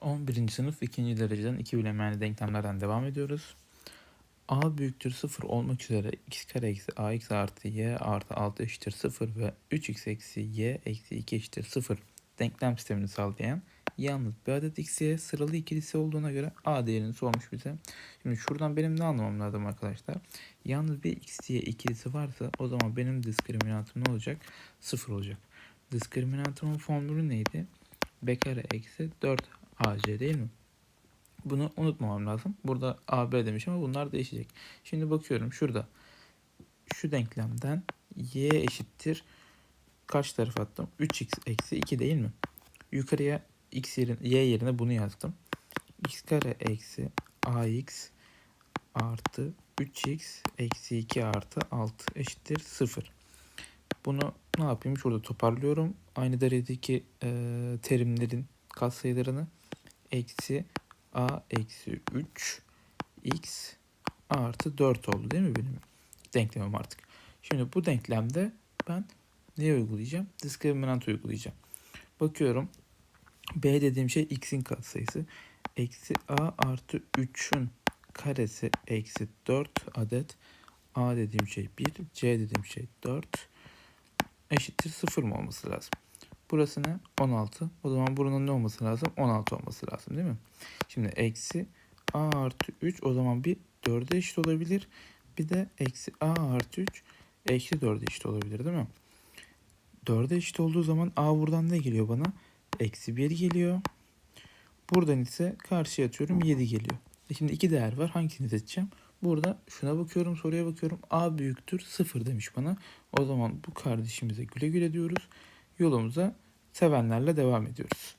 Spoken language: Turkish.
11. sınıf 2. dereceden 2 bilinmeyenli denklemlerden devam ediyoruz. a büyüktür 0 olmak üzere x kare eksi ax artı y artı 6 eşittir 0 ve 3x eksi y eksi 2 eşittir 0 denklem sistemini sağlayan yalnız bir adet x'ye sıralı ikilisi olduğuna göre a değerini sormuş bize. Şimdi şuradan benim ne anlamam lazım arkadaşlar? Yalnız bir x y ikilisi varsa o zaman benim diskriminantım ne olacak? 0 olacak. Diskriminantımın formülü neydi? b kare eksi 4 ac değil mi? Bunu unutmamam lazım. Burada AB demiş ama bunlar değişecek. Şimdi bakıyorum şurada. Şu denklemden y eşittir. Kaç taraf attım? 3x eksi 2 değil mi? Yukarıya x yerine, y yerine bunu yazdım. x kare eksi ax artı 3x eksi 2 artı 6 eşittir 0. Bunu ne yapayım? Şurada toparlıyorum. Aynı derecedeki e, terimlerin katsayılarını eksi a eksi 3 x artı 4 oldu değil mi benim denklemim artık. Şimdi bu denklemde ben ne uygulayacağım? Diskriminant uygulayacağım. Bakıyorum. B dediğim şey x'in katsayısı. Eksi a artı 3'ün karesi eksi 4 adet. A dediğim şey 1, C dediğim şey 4 eşittir 0 mı olması lazım? Burası ne? 16. O zaman buranın ne olması lazım? 16 olması lazım değil mi? Şimdi eksi a artı 3 o zaman bir 4'e eşit olabilir. Bir de eksi a artı 3 eksi 4'e eşit olabilir değil mi? 4'e eşit olduğu zaman a buradan ne geliyor bana? Eksi 1 geliyor. Buradan ise karşıya atıyorum 7 geliyor. E şimdi iki değer var. Hangisini seçeceğim? Burada şuna bakıyorum, soruya bakıyorum. A büyüktür 0 demiş bana. O zaman bu kardeşimize güle güle diyoruz. Yolumuza sevenlerle devam ediyoruz.